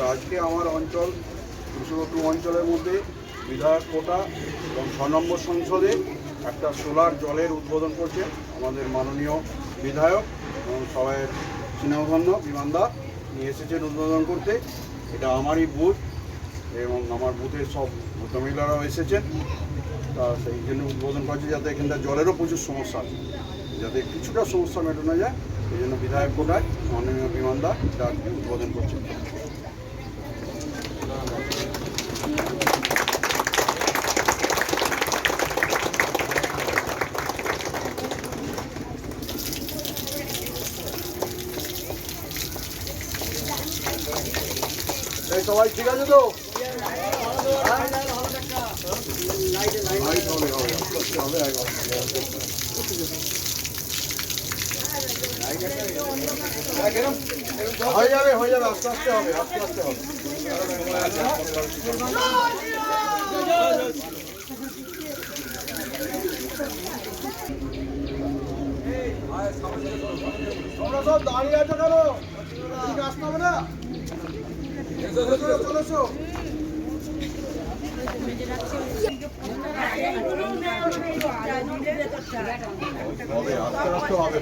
আচ্ছা আজকে আমার অঞ্চল, দুশো টু অঞ্চলের মধ্যে বিধায়ক কোটা এবং ছ নম্বর সংসদে একটা সোলার জলের উদ্বোধন করছে আমাদের মাননীয় বিধায়ক এবং সবাই স্নেহধন্য বিমানদা। নিয়ে এসেছেন উদ্বোধন করতে। এটা আমারই বুথ এবং আমার বুথের সব ভদ্রমহিলারাও এসেছেন। তা সেই জন্য উদ্বোধন করছে যাতে এখানটা জলেরও প্রচুর সমস্যা আছে। যাতে কিছুটা সমস্যা মেটানো যায়, এই জন্য বিধায়ক কোটায় মাননীয় বিমানদা এটা আজকে উদ্বোধন করছে এই সবাই ঠিক আছে তো। হয়ে যাবে হয়ে যাবে, আস্তে আস্তে হবে, আস্তে আস্তে হবে। তোমরা সব দাঁড়িয়ে আছো কেন? আসতে হবে না? হবে আস্তে আস্তে হবে